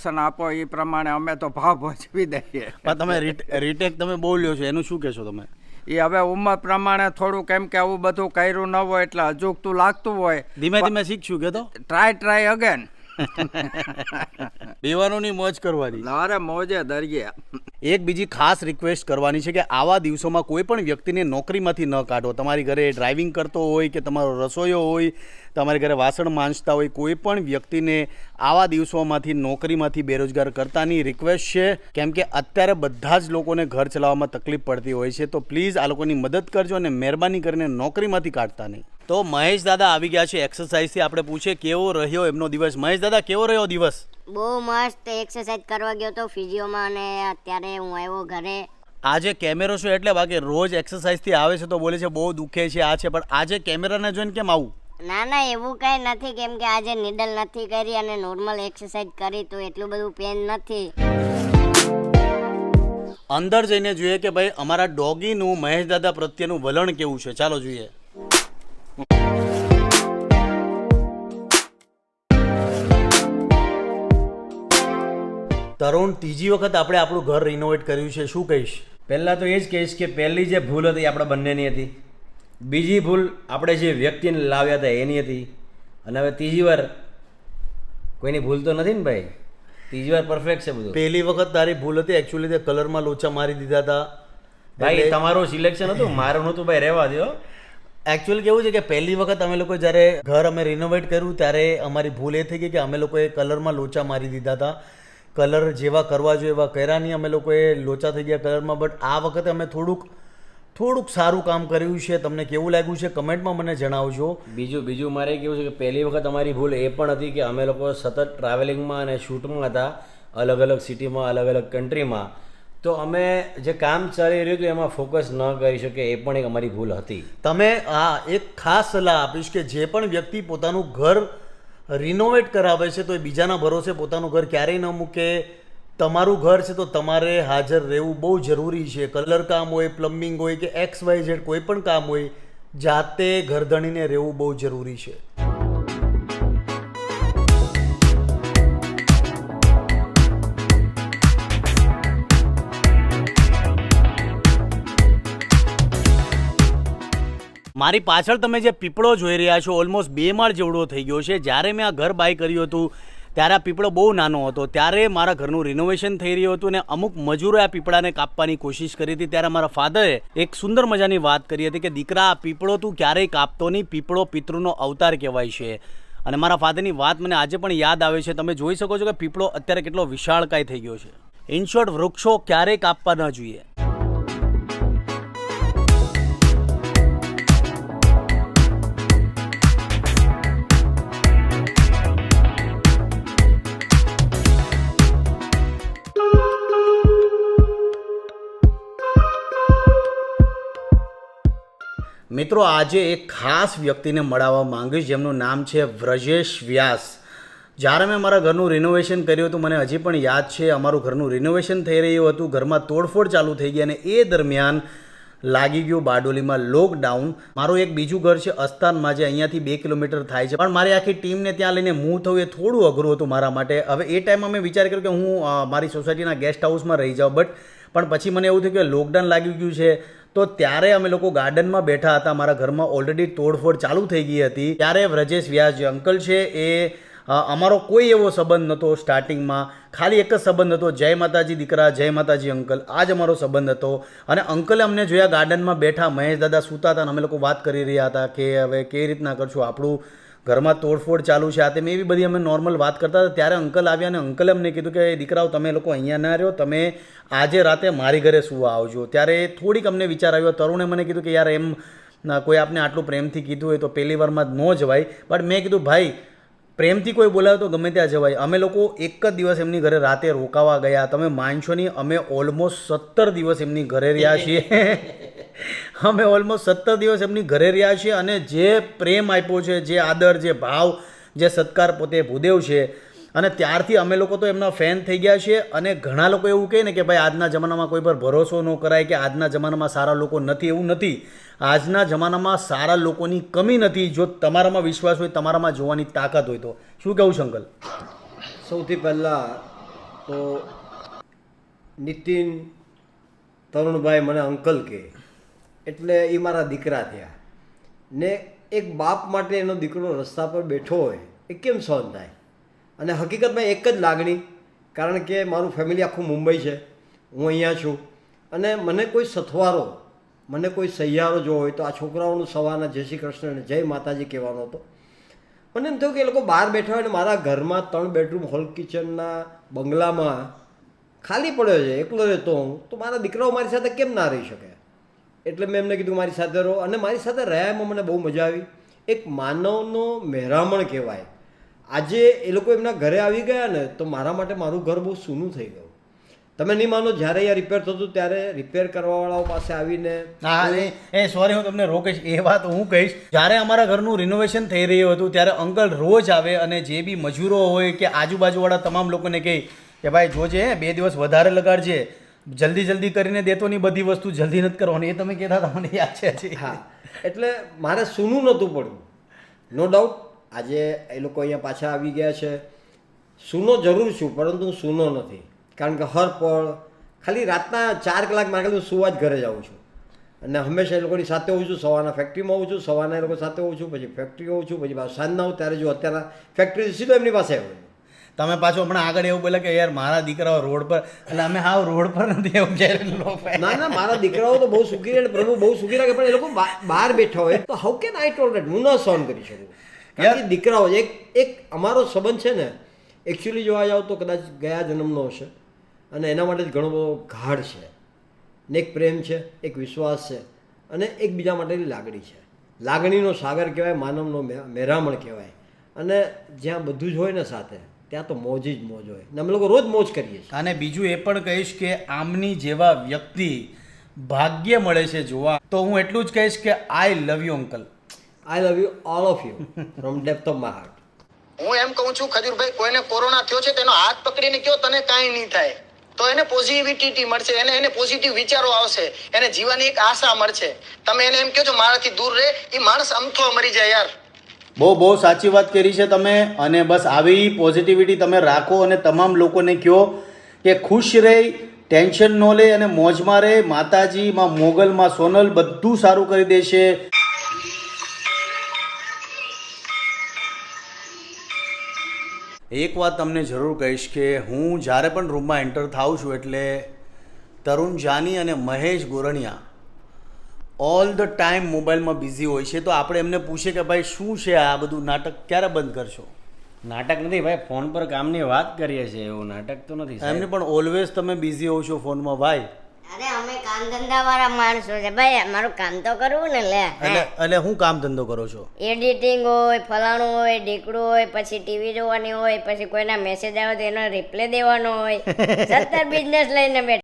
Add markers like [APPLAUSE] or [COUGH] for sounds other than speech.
Instruction આપો એ પ્રમાણે અમે તો ભાવ ભજવી દઈએ. પણ તમે રીટેક તમે બોલ્યો છો એનું શું કહેશો તમે? એ હવે ઉંમર પ્રમાણે થોડું કેમ કે આવું બધું કર્યું ન હોય એટલે અજુકતું લાગતું હોય. ધીમે ધીમે શીખશું કે તો? ટ્રાય ટ્રાય અગેન બેવાનોની મોજ કરવાની. અરે મોજે દરિયે. એક બીજી ખાસ રિક્વેસ્ટ કરવાની છે કે આવા દિવસોમાં કોઈ પણ વ્યક્તિને નોકરીમાંથી ન કાઢો. તમારી ઘરે ડ્રાઇવિંગ કરતો હોય કે તમારો રસોઈયો હોય, તમારી ઘરે વાસણ માંજતા હોય, કોઈ પણ વ્યક્તિને આવા દિવસોમાંથી નોકરીમાંથી બેરોજગાર કરતાની રિક્વેસ્ટ છે. કેમ કે અત્યારે બધા જ લોકોને ઘર ચલાવવામાં તકલીફ પડતી હોય છે. તો પ્લીઝ આ લોકોની મદદ કરજો અને મહેરબાની કરીને નોકરીમાંથી કાઢતા નહીં. તો મહેશ દાદા આવી ગયા છે એક્સરસાઇઝથી આપણે પૂછીએ કેવો રહ્યો એમનો દિવસ? મહેશ દાદા કેવો રહ્યો દિવસ? બહુ મસ્ત એક્સરસાઇઝ કરવા ગયો તો ફિઝિયોમાં અને અત્યારે હું આવ્યો ઘરે. આજે કેમેરો છે એટલે બાકી રોજ એક્સરસાઇઝથી આવે છે તો બોલે છે બહુ દુખે છે આ છે પણ આજે કેમેરાને જોઈને કેમ આવું? ના ના એવું કંઈ નથી કેમ કે આજે નીડલ નથી કરી અને નોર્મલ એક્સરસાઇઝ કરી તો એટલું બધું પેન નથી. અંદર જઈને જોઈએ કે ભાઈ અમારા ડોગીનું મહેશ દાદા પ્રત્યેનું વલણ કેવું છે? ચાલો જોઈએ. તરુણ ત્રીજી વખત આપણે આપણું ઘર રિનોવેટ કર્યું છે. શું કહીશ? પહેલાં તો એ જ કહીશ કે પહેલી જે ભૂલ હતી આપણે બંનેની હતી. બીજી ભૂલ આપણે જે વ્યક્તિને લાવ્યા હતા એની હતી. અને હવે ત્રીજી વાર કોઈની ભૂલ તો નથી ને ભાઈ? ત્રીજી વાર પરફેક્ટ છે બધું. પહેલી વખત તારી ભૂલ હતી એકચ્યુઅલી તે કલરમાં લોચા મારી દીધા હતા. ભાઈ તમારું સિલેક્શન હતું મારું નહોતું ભાઈ રહેવા દો એકચ્યુઅલી કેવું છે કે પહેલી વખત અમે લોકો જ્યારે ઘર અમે રિનોવેટ કર્યું ત્યારે અમારી ભૂલ એ થઈ ગઈ કે અમે લોકોએ કલરમાં લોચા મારી દીધા હતા. કલર જેવા કરવા જોઈએ એવા કર્યા નહીં. અમે લોકોએ લોચા થઈ ગયા કલરમાં બટ આ વખતે અમે થોડુંક થોડુંક સારું કામ કર્યું છે. તમને કેવું લાગ્યું છે કમેન્ટમાં મને જણાવજો. બીજું બીજું મારે કેવું છે કે પહેલી વખત અમારી ભૂલ એ પણ હતી કે અમે લોકો સતત ટ્રાવેલિંગમાં અને શૂટમાં હતા અલગ અલગ સિટીમાં અલગ અલગ કન્ટ્રીમાં તો અમે જે કામ ચાલી રહ્યું હતું એમાં ફોકસ ન કરી શકે એ પણ એક અમારી ભૂલ હતી. તમે આ એક ખાસ સલાહ આપીશ કે જે પણ વ્યક્તિ પોતાનું ઘર રિનોવેટ કરાવે છે, તો એ બીજાના ભરોસે પોતાનું ઘર ક્યારેય ન મૂકે. તમારું ઘર છે, તો તમારે હાજર રહેવું બહુ જરૂરી છે. કલર કામ હોય, પ્લમ્બિંગ હોય કે એક્સ વાય ઝેડ કોઈ પણ કામ હોય, જાતે ઘરધણીને રહેવું બહુ જરૂરી છે. મારી પાછળ તમે જે પીપળો જોઈ રહ્યા છો ઓલમોસ્ટ બે માળ જેવડો થઈ ગયો છે. જ્યારે મેં આ ઘર બાય કર્યું હતું, ત્યારે આ પીપળો બહુ નાનો હતો. ત્યારે મારા ઘરનું રિનોવેશન થઈ રહ્યું હતું અને અમુક મજૂરો આ પીપળાને કાપવાની કોશિશ કરી હતી. ત્યારે મારા ફાધરે એક સુંદર મજાની વાત કરી હતી કે, દીકરા, આ પીપળો તું ક્યારેય કાપતો નહીં. પીપળો પિતૃનો અવતાર કહેવાય છે. અને મારા ફાધરની વાત મને આજે પણ યાદ આવે છે. તમે જોઈ શકો છો કે પીપળો અત્યારે કેટલો વિશાળકાય થઈ ગયો છે. ઇન શોર્ટ વૃક્ષો ક્યારેય કાપવા ન જોઈએ. મિત્રો, આજે એક ખાસ વ્યક્તિને મળાવવા માંગીશ, જેમનું નામ છે વ્રજેશ વ્યાસ. જ્યારે મેં મારા ઘરનું રિનોવેશન કર્યું હતું, મને હજી પણ યાદ છે, અમારું ઘરનું રિનોવેશન થઈ રહ્યું હતું, ઘરમાં તોડફોડ ચાલુ થઈ ગઈ અને એ દરમિયાન લાગી ગયું બારડોલીમાં લોકડાઉન મારું એક બીજું ઘર છે અસ્તાનમાં જે અહીંયાથી બે કિલોમીટર થાય છે. પણ મારી આખી ટીમને ત્યાં લઈને મૂવ થવું એ થોડું અઘરું હતું મારા માટે. હવે એ ટાઈમમાં મેં વિચાર કર્યો કે હું મારી સોસાયટીના ગેસ્ટ હાઉસમાં રહી જાઉં. બટ પણ પછી મને એવું થયું કે લોકડાઉન લાગી ગયું છે. તો ત્યારે અમે લોકો ગાર્ડનમાં બેઠા હતા. મારા ઘરમાં ઓલરેડી તોડફોડ ચાલુ થઈ ગઈ હતી. ત્યારે વ્રજેશ વ્યાસ જે અંકલ છે, એ અમારો કોઈ એવો સંબંધ નહોતો સ્ટાર્ટિંગમાં ખાલી એક જ સંબંધ હતો, જય માતાજી દીકરા, જય માતાજી અંકલ. આ જ અમારો સંબંધ હતો. અને અંકલે અમને જોયા ગાર્ડનમાં બેઠા મહેશ દાદા સૂતા હતા અને અમે લોકો વાત કરી રહ્યા હતા કે હવે કઈ રીતના કરશું આપણું ઘરમાં તોડફોડ ચાલુ છે. આ તેમ એવી બધી અમે નોર્મલ વાત કરતા હતા. ત્યારે અંકલ આવ્યા અને અંકલે અમને કીધું કે દીકરાઓ, તમે લોકો અહીંયા ના રહ્યો. તમે આજે રાતે મારી ઘરે સુવા આવજો. ત્યારે થોડીક અમને વિચાર આવ્યો. તરુણે મને કીધું કે, યાર, એમ કોઈ આપને આટલું પ્રેમથી કીધું હોય તો પહેલી વારમાં ન જવાય. બટ મેં કીધું, ભાઈ પ્રેમથી કોઈ બોલાવે તો ગમે ત્યાં જવાય. અમે લોકો એક જ દિવસ એમની ઘરે રાતે રોકાવા ગયા. તમે માનશો નહીં અમે ઓલમોસ્ટ સત્તર દિવસ એમની ઘરે રહ્યા છીએ. [LAUGHS] અમે ઓલમોસ્ટ સત્તર દિવસ એમની ઘરે રહ્યા છીએ અને જે પ્રેમ આપ્યો છે જે આદર જે ભાવ જે સત્કાર પોતે ભૂદેવ છે અને ત્યારથી અમે લોકો તો એમના ફેન થઈ ગયા છીએ. અને ઘણા લોકો એવું કહે ને કે ભાઈ, આજના જમાનામાં કોઈ પર ભરોસો ન કરાય કે આજના જમાનામાં સારા લોકો નથી એવું નથી. આજના જમાનામાં સારા લોકોની કમી નથી. જો તમારામાં વિશ્વાસ હોય, તમારામાં જોવાની તાકાત હોય તો. શું કહેવું અંકલ સૌથી પહેલાં તો નીતિન તરુણભાઈ મને અંકલ કહે એટલે એ મારા દીકરા થયા. ને એક બાપ માટે એનો દીકરો રસ્તા પર બેઠો હોય, એ કેમ સહન થાય? અને હકીકતમાં એક જ લાગણી, કારણ કે મારું ફેમિલી આખું મુંબઈ છે. હું અહીંયા છું. અને મને કોઈ સથવારો, મને કોઈ સહિયારો જો હોય તો આ છોકરાઓનું સવારના જય શ્રી કૃષ્ણ અને જય માતાજી કહેવાનો હતો. મને એમ થયું કે એ લોકો બહાર બેઠા હોય ને મારા ઘરમાં ત્રણ બેડરૂમ હોલ કિચનના બંગલામાં ખાલી પડ્યો છે, એકલો રહેતો હું, તો મારા દીકરાઓ મારી સાથે કેમ ના રહી શકે? એટલે મેં એમને કીધું મારી સાથે રહો. અને મારી સાથે રહ્યા એમાં મને બહુ મજા આવી. એક માનવનો મહેરામણ કહેવાય. આજે એ લોકો એમના ઘરે આવી ગયા ને તો મારા માટે મારું ઘર બહુ સૂનું થઈ ગયું. તમે નહીં માનો જ્યારે અહીંયા રિપેર થતું ત્યારે રિપેર કરવાવાળાઓ પાસે આવીને હા એ એ સોરી હું તમને રોકીશ એ વાત હું કહીશ. જ્યારે અમારા ઘરનું રિનોવેશન થઈ રહ્યું હતું ત્યારે અંકલ રોજ આવે અને જે બી મજૂરો હોય કે આજુબાજુવાળા તમામ લોકોને કહે કે ભાઈ જોજે હે, બે દિવસ વધારે લગાડજે. જલ્દી જલ્દી કરીને દેતો નહીં બધી વસ્તુ જલ્દી નથી કરવાની. એ તમે કહેતા હતા મને યાદ છે હા એટલે મારે સૂનું નહોતું પડ્યું. નો ડાઉટ આજે એ લોકો અહીંયા પાછા આવી ગયા છે. સૂનો જરૂર છું પરંતુ હું સૂનો નથી. કારણ કે હર પળ ખાલી રાતના ચાર કલાક મારે હું સુવા જ ઘરે જાઉં છું. અને હંમેશા એ લોકોની સાથે હોઉં છું સવારના ફેક્ટરીમાં હોઉં છું સવારના એ લોકો સાથે હોઉં છું પછી ફેક્ટરી હોઉં છું પછી સાંજના હોઉં ત્યારે જો અત્યારના ફેક્ટરી સીધો એમની પાસે આવ્યો તમે પાછો હમણાં આગળ એવું બોલે કે યાર મારા દીકરાઓ રોડ પર એટલે અમે હા રોડ પર નથી એવું જ્યારે ના ના મારા દીકરાઓ તો બહુ સુખી રહે પ્રભુ બહુ સુખી રાખે પણ એ લોકો બહાર બેઠા હોય તો હાઉ કેન આઈ ટોલરેટ હું ન સહન કરી શકું. કારણ દીકરાઓ એક એક અમારો સંબંધ છે ને એકચ્યુઅલી જોવા જાવ તો કદાચ ગયા જન્મનો હશે. અને એના માટે જ ઘણો બધો ગાઢ છે. ને એક પ્રેમ છે એક વિશ્વાસ છે અને એકબીજા માટેની લાગણી છે. લાગણીનો સાગર કહેવાય માનવનો મેરામણ કહેવાય. અને જ્યાં બધું જ હોય ને સાથે ત્યાં તો મોજ જ મોજ હોય. ને અમે લોકો રોજ મોજ કરીએ છીએ. અને બીજું એ પણ કહીશ કે આમની જેવા વ્યક્તિ ભાગ્ય મળે છે જોવા. તો હું એટલું જ કહીશ કે I love you uncle I love you all of you from depth of my heart હું એમ કહું છું ખજૂરભાઈ કોઈને કોરોના થયો છે તેનો હાથ પકડીને કયો તને કાંઈ નહીં થાય. તો એને પોઝિટિવિટી મળશે એને એને પોઝિટિવ વિચારો આવશે એને જીવનની એક આશા મળશે. તમે એને એમ કહો છો મારાથી દૂર રહે એ માણસ અમથો મરી જાય યાર. બહુ બહુ સાચી વાત કરી છે તમે અને બસ આવી પોઝિટિવિટી તમે રાખો અને તમામ લોકોને કહો કે ખુશ રહે ટેન્શન ન લે અને મોજમાં રહે. માતાજી માં મોગલ માં સોનલ બધું સારું કરી દેશે. એક વાત તમને જરૂર કહીશ કે હું જ્યારે પણ રૂમમાં એન્ટર થાઉં છું એટલે તરુણ જાની અને Mahesh Goraniya all the time મોબાઈલમાં બિઝી હોય છે તો આપણે એમને પૂછીએ કે ભાઈ શું છે આ બધું નાટક? ક્યારે બંધ કરશો? નાટક નથી ભાઈ ફોન પર કામની વાત કરીએ છીએ એવું નાટક તો નથી એમને પણ ઓલવેઝ તમે બિઝી હોવ છો ફોનમાં ભાઈ. અરે અમે કામ ધંધા વાળા માણસો છે. ભાઈ અમારું કામ તો કરવું ને લે. એટલે એટલે હું કામ ધંધો કરો છો? એડિટિંગ હોય ફલાણું હોય ઢીકડું હોય પછી ટીવી જોવાની હોય પછી કોઈના મેસેજ આવે તો એનો રિપ્લે દેવાનો હોય. [LAUGHS] સત્તર બિઝનેસ લઈને બેઠા.